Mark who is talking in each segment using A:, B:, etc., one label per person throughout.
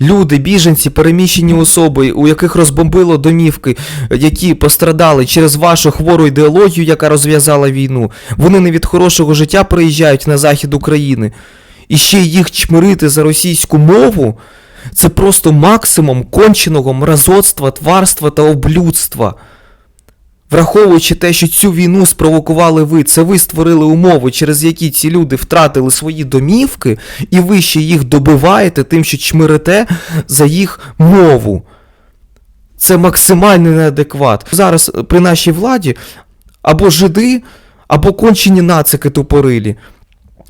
A: Люди, біженці, переміщені особи, у яких розбомбило домівки, які пострадали через вашу хвору ідеологію, яка розв'язала війну, вони не від хорошого життя приїжджають на захід України. І ще їх чмирити за російську мову це просто максимум конченого мразоцтва, тварства та облюдства. Враховуючи те, що цю війну спровокували ви, це ви створили умови, через які ці люди втратили свої домівки, і ви ще їх добиваєте тим, що чмирите за їх мову. Це максимальний неадекват. Зараз е, при нашій владі або жиди, або кончені нацики тупорилі,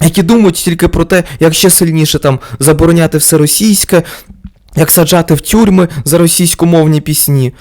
A: які думають тільки про те, як ще сильніше там забороняти все російське, як саджати в тюрми за російськомовні пісні.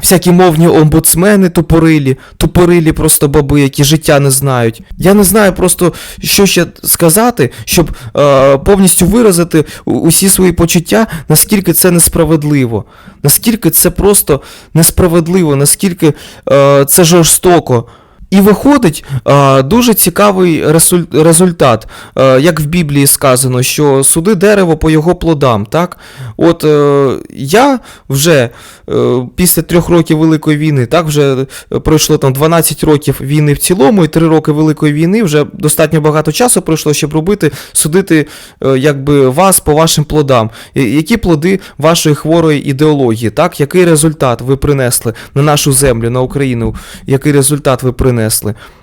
A: Всякі мовні омбудсмени тупорилі, тупорилі просто баби, які життя не знають. Я не знаю просто, що ще сказати, щоб е, повністю виразити усі свої почуття, наскільки це несправедливо, наскільки це просто несправедливо, наскільки е, це жорстоко. І виходить е, дуже цікавий результат, е, як в Біблії сказано, що суди дерево по його плодам. Так? От е, я вже е, після трьох років Великої війни, так вже пройшло там 12 років війни в цілому, і 3 роки Великої війни вже достатньо багато часу пройшло, щоб робити, судити е, якби вас по вашим плодам. Які плоди вашої хворої ідеології, так? Який результат ви принесли на нашу землю, на Україну? Який результат ви принесли?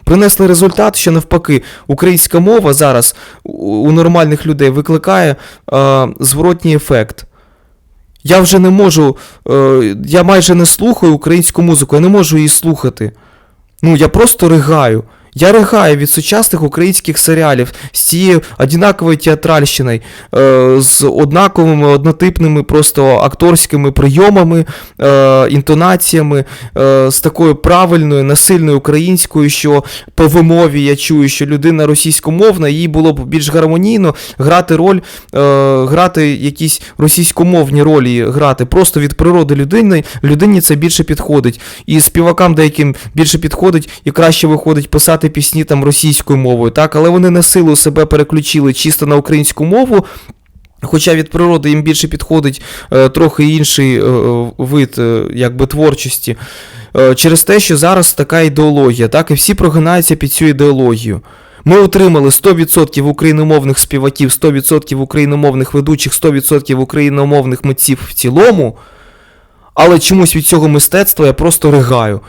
A: Принесли результат, що навпаки, українська мова зараз у нормальних людей викликає е, зворотній ефект. Я вже не можу, е, я майже не слухаю українську музику, я не можу її слухати. Ну, я просто ригаю. Я ригаю від сучасних українських серіалів з цією однаковою театральщиною, е, з однаковими однотипними просто акторськими прийомами, е, інтонаціями, е, з такою правильною, насильною українською, що по вимові я чую, що людина російськомовна, їй було б більш гармонійно грати роль, грати якісь російськомовні ролі, грати просто від природи людини, людині це більше підходить. І співакам деяким більше підходить і краще виходить писати пісні там російською мовою, так, але вони на силу себе переключили чисто на українську мову. Хоча від природи їм більше підходить е, трохи інший е, е, вид е, якби, творчості. Е, через те, що зараз така ідеологія, так, і всі прогинаються під цю ідеологію. Ми отримали 100% україномовних співаків, 100% україномовних ведучих, 100% україномовних митців в цілому, але чомусь від цього мистецтва я просто ригаю.